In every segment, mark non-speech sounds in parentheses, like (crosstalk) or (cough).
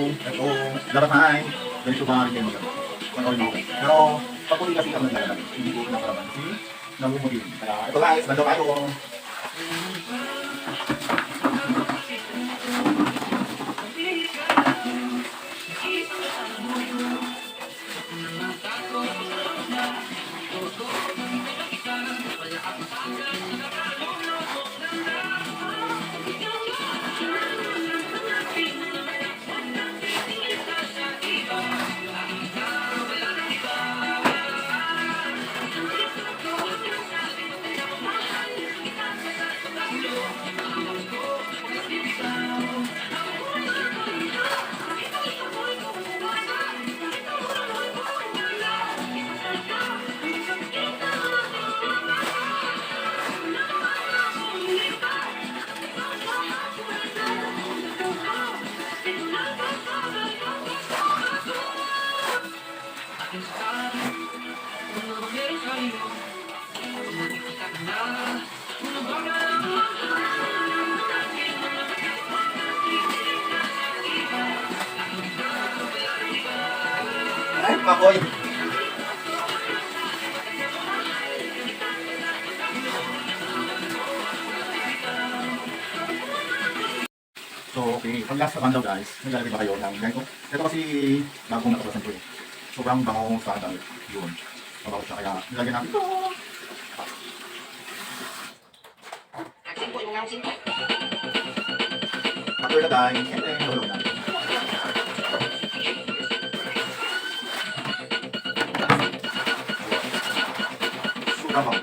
ito, daramahin, ganito ba rin kayo mag Pero, pag huli kasi ako naglalagay, hindi ko pinapalaban kasi namumutin. Kaya, ito guys, nandun tayo. Ay, makoy. So, okay. Pag last naman daw guys, naglalagay ba kayo ng ganito? Ito kasi bagong nakapasan ko eh. Sobrang bango sa dahil yun. 好吧，我找啊，你来给他。啊，对了，大爷，天天有用的。干好。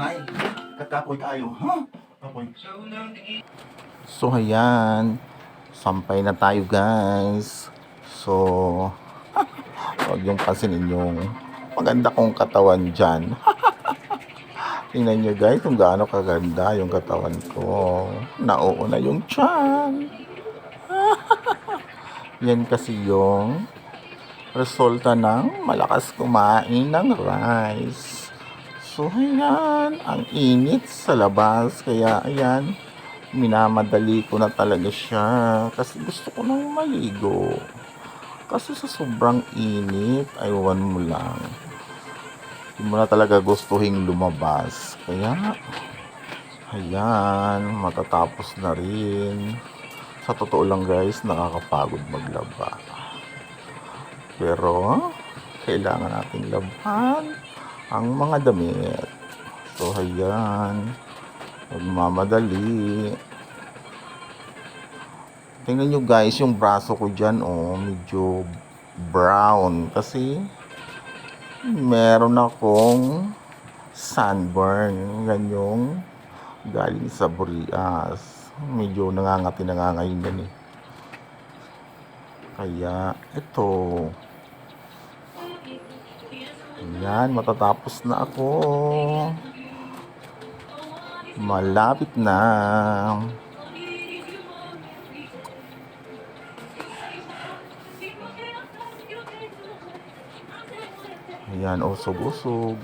Aray, kakapoy tayo. Ha? Kapoy. So, ayan. Sampay na tayo, guys. So, (laughs) huwag yung pansinin yung maganda kong katawan dyan. (laughs) Tingnan nyo, guys, kung gaano kaganda yung katawan ko. Nauuna yung tiyan. (laughs) Yan kasi yung resulta ng malakas kumain ng rice. So, ayan, ang init sa labas. Kaya, ayan, minamadali ko na talaga siya. Kasi gusto ko nang maligo. Kasi sa sobrang init, aywan mo lang. Hindi mo na talaga gustuhin lumabas. Kaya, ayan, matatapos na rin. Sa totoo lang guys, nakakapagod maglaba. Pero, kailangan nating laban ang mga damit. So, ayan. Magmamadali. Tingnan nyo guys, yung braso ko dyan, oh, medyo brown. Kasi, meron akong sunburn. Ganyong galing sa Burias. Medyo nangangati na nga ngayon yan eh. Kaya, ito. Ayan, matatapos na ako. Malapit na. Ayan, usog-usog.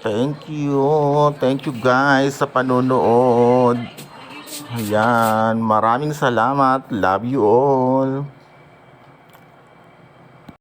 Thank you. Thank you guys sa panonood. Ayan, maraming salamat. Love you all.